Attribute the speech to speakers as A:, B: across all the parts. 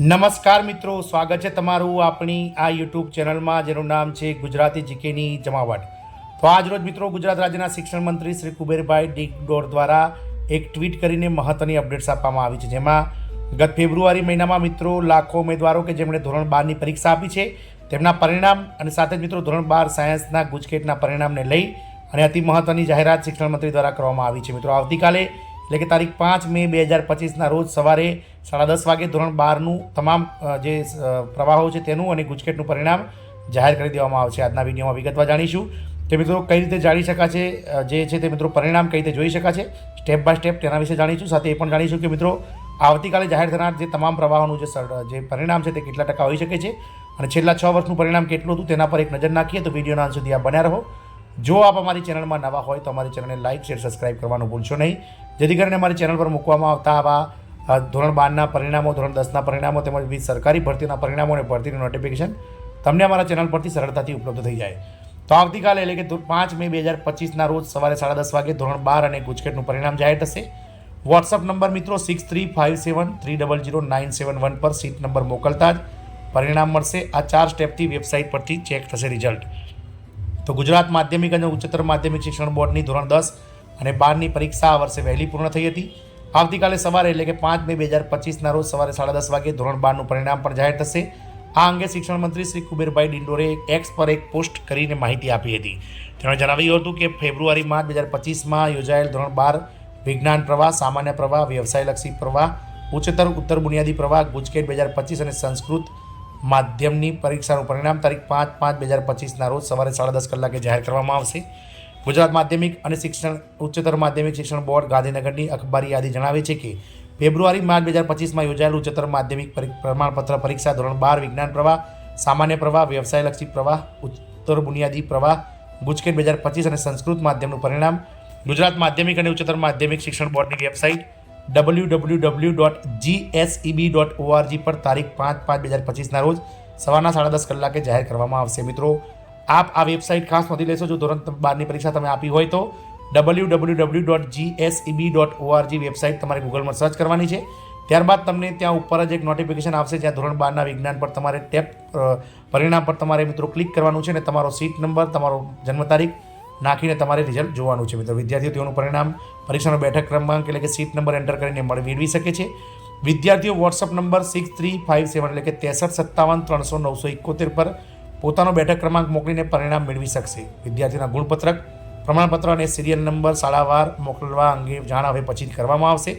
A: નમસ્કાર મિત્રો સ્વાગત છે તમારું આપણી આ યુટ્યુબ ચેનલમાં જેનું નામ છે ગુજરાતી જીકેની જમાવટ તો આજરોજ મિત્રો ગુજરાત રાજ્યના શિક્ષણ મંત્રી શ્રી કુબેરભાઈ ડીક ડોર દ્વારા એક ટ્વીટ કરીને મહત્ત્વની અપડેટ્સ આપવામાં આવી છે જેમાં ગત ફેબ્રુઆરી મહિનામાં મિત્રો લાખો ઉમેદવારો કે જેમણે ધોરણ બારની પરીક્ષા આપી છે તેમના પરિણામ અને સાથે જ મિત્રો ધોરણ બાર સાયન્સના ગુજકેટના પરિણામને લઈ અને અતિ મહત્ત્વની જાહેરાત શિક્ષણ મંત્રી દ્વારા કરવામાં આવી છે મિત્રો આવતીકાલે એટલે કે તારીખ પાંચ મે બે હજાર પચીસના રોજ સવારે સાડા દસ વાગે ધોરણ બારનું તમામ જે પ્રવાહો છે તેનું અને ગુજકેટનું પરિણામ જાહેર કરી દેવામાં આવશે આજના વિડીયોમાં વિગતવા જાણીશું તે મિત્રો કઈ રીતે જાણી શકાશે જે છે તે મિત્રો પરિણામ કઈ રીતે જોઈ શકાશે સ્ટેપ બાય સ્ટેપ તેના વિશે જાણીશું સાથે એ પણ જાણીશું કે મિત્રો આવતીકાલે જાહેર થનાર જે તમામ પ્રવાહોનું જે જે પરિણામ છે તે કેટલા ટકા હોઈ શકે છે અને છેલ્લા છ વર્ષનું પરિણામ કેટલું હતું તેના પર એક નજર નાખીએ તો વિડીયોના અંત સુધી આ બન્યા રહો જો આપ અમારી ચેનલમાં નવા હોય તો અમારી ચેનલને લાઇક શેર સબસ્ક્રાઇબ કરવાનું ભૂલશો નહીં જેથી કરીને અમારી ચેનલ પર મૂકવામાં આવતા આવા ધોરણ બારના પરિણામો ધોરણ દસના પરિણામો તેમજ વિવિધ સરકારી ભરતીના પરિણામો અને ભરતીનું નોટિફિકેશન તમને અમારા ચેનલ પરથી સરળતાથી ઉપલબ્ધ થઈ જાય તો આવતીકાલે એટલે કે પાંચ મે બે હજાર પચીસના રોજ સવારે સાડા દસ વાગે ધોરણ બાર અને ગુજકેટનું પરિણામ જાહેર થશે વોટ્સઅપ નંબર મિત્રો six three five seven three double zero nine seven one પર સીટ નંબર મોકલતા જ પરિણામ મળશે આ ચાર સ્ટેપથી વેબસાઇટ પરથી ચેક થશે રિઝલ્ટ તો ગુજરાત માધ્યમિક અને ઉચ્ચતર માધ્યમિક શિક્ષણ બોર્ડની ધોરણ દસ અને બારની પરીક્ષા આ વર્ષે વહેલી પૂર્ણ થઈ હતી આવતીકાલે સવારે એટલે કે પાંચ મે બે હજાર પચીસના રોજ સવારે સાડા દસ વાગે ધોરણ બારનું પરિણામ પણ જાહેર થશે આ અંગે શિક્ષણ મંત્રી શ્રી કુબેરભાઈ ડિંડોરે એક્સ પર એક પોસ્ટ કરીને માહિતી આપી હતી તેણે જણાવ્યું હતું કે ફેબ્રુઆરી માર્ચ બે હજાર પચીસમાં યોજાયેલ ધોરણ બાર વિજ્ઞાન પ્રવાહ સામાન્ય પ્રવાહ વ્યવસાયલક્ષી પ્રવાહ ઉચ્ચતર ઉત્તર બુનિયાદી પ્રવાહ ગુજકેટ બે હજાર પચીસ અને સંસ્કૃત માધ્યમની પરીક્ષાનું પરિણામ તારીખ પાંચ પાંચ બે હજાર પચીસના રોજ સવારે સાડા દસ કલાકે જાહેર કરવામાં આવશે ગુજરાત માધ્યમિક અને શિક્ષણ ઉચ્ચતર માધ્યમિક શિક્ષણ બોર્ડ ગાંધીનગરની અખબારી યાદી જણાવે છે કે ફેબ્રુઆરી માર્ચ બે હજાર પચીસમાં યોજાયેલ ઉચ્ચતર માધ્યમિક પ્રમાણપત્ર પરીક્ષા ધોરણ બાર વિજ્ઞાન પ્રવાહ સામાન્ય પ્રવાહ વ્યવસાયલક્ષી પ્રવાહ ઉત્તર બુનિયાદી પ્રવાહ ગુજકેટ બે હજાર પચીસ અને સંસ્કૃત માધ્યમનું પરિણામ ગુજરાત માધ્યમિક અને ઉચ્ચતર માધ્યમિક શિક્ષણ બોર્ડની website W W W dot GSEB dot ORG પર તારીખ પાંચ પાંચ બે હજાર પચીસના રોજ સવારના સાડા દસ કલાકે જાહેર કરવામાં આવશે મિત્રો આપ આ વેબસાઇટ ખાસ નોંધી લેશો જો ધોરણ બારની પરીક્ષા તમે આપી હોય તો W W W dot GSEB dot ORG website તમારે ગૂગલમાં સર્ચ કરવાની છે ત્યારબાદ તમને ત્યાં ઉપર જ એક નોટિફિકેશન આવશે જ્યાં ધોરણ બારના વિજ્ઞાન પર તમારે ટેપ પરિણામ પર તમારે મિત્રો ક્લિક કરવાનું છે અને તમારો સીટ નંબર તમારો જન્મ તારીખ નાખીને તમારે રિઝલ્ટ જોવાનું છે મિત્રો વિદ્યાર્થીઓ તેઓનું પરિણામ પરીક્ષાનો બેઠક ક્રમાંક એટલે કે સીટ નંબર એન્ટર કરીને મેળવી શકે છે વિદ્યાર્થીઓ WhatsApp number six three five seven એટલે કે ત્રેસઠ સત્તાવન ત્રણસો નવસો એકોતેર પર પોતાનો બેઠક ક્રમાંક મોકલીને પરિણામ મેળવી શકશે વિદ્યાર્થીના ગુણપત્રક પ્રમાણપત્ર અને સિરિયલ નંબર શાળાવાર મોકલવા અંગે જાણ હવે પછી કરવામાં આવશે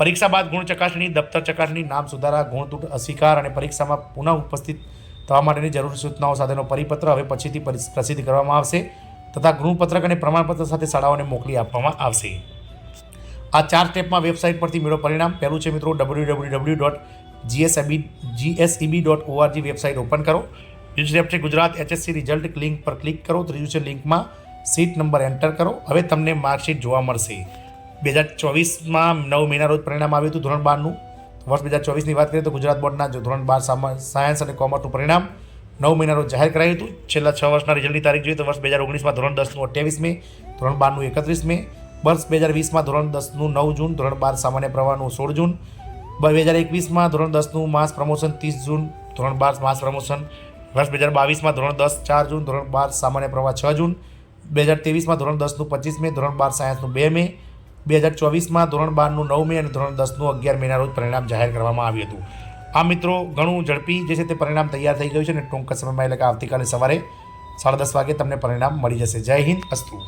A: પરીક્ષા બાદ ગુણ ચકાસણી દફતર ચકાસણી નામ સુધારા ગુણતૂટ અસ્વીકાર અને પરીક્ષામાં પુનઃ ઉપસ્થિત થવા માટેની જરૂરી સૂચનાઓ સાથેનો પરિપત્ર હવે પછીથી પ્રસિદ્ધ કરવામાં આવશે તથા ગૃહપત્રક અને પ્રમાણપત્ર સાથે શાળાઓને મોકલી આપવામાં આવશે આ ચાર સ્ટેપમાં વેબસાઇટ પરથી મેળો પરિણામ પહેલું છે મિત્રો W W W dot GSAB GSEB dot ORG website open કરો UGFT Gujarat HSC result link પર ક્લિક કરો ત્રીજું છે લિંકમાં સીટ નંબર એન્ટર કરો હવે તમને માર્કશીટ જોવા મળશે બે હજાર ચોવીસમાં નવ મહિના રોજ પરિણામ આવ્યું હતું ધોરણ બારનું વર્ષ બે હજાર ચોવીસની વાત કરીએ તો ગુજરાત બોર્ડના ધોરણ બાર સાયન્સ અને કોમર્સનું પરિણામ નવ મહિના રોજ જાહેર કરાયું હતું છેલ્લા છ વર્ષના રિઝલ્ટની તારીખ જોઈએ તો વર્ષ બે હજાર ઓગણીસમાં ધોરણ દસનું અઠ્યાવીસ મે ધોરણ બારનું એકત્રીસ મે વર્ષ બે હજાર વીસમાં ધોરણ દસનું નવ જૂન ધોરણ બાર સામાન્ય પ્રવાહનું સોળ જૂન બે હજાર એકવીસમાં ધોરણ દસનું માસ પ્રમોશન ત્રીસ જૂન ધોરણ બાર માસ પ્રમોશન વર્ષ બે હજાર બાવીસમાં ધોરણ દસ ચાર જૂન ધોરણ બાર સામાન્ય પ્રવાહ છ જૂન બે હજાર ત્રેવીસમાં ધોરણ દસનું પચીસ મે ધોરણ બાર સાયન્સનું બે મે બે હજાર ચોવીસમાં ધોરણ બારનું નવ મે અને ધોરણ દસનું અગિયાર મેના રોજ પરિણામ જાહેર કરવામાં આવ્યું હતું આ મિત્રો ઘણું ઝડપી જે છે તે પરિણામ તૈયાર થઈ ગયું છે અને ટૂંક સમયમાં એટલે કે આવતીકાલે સવારે સાડા દસ વાગે તમને પરિણામ મળી જશે જય હિન્દ અસ્તુ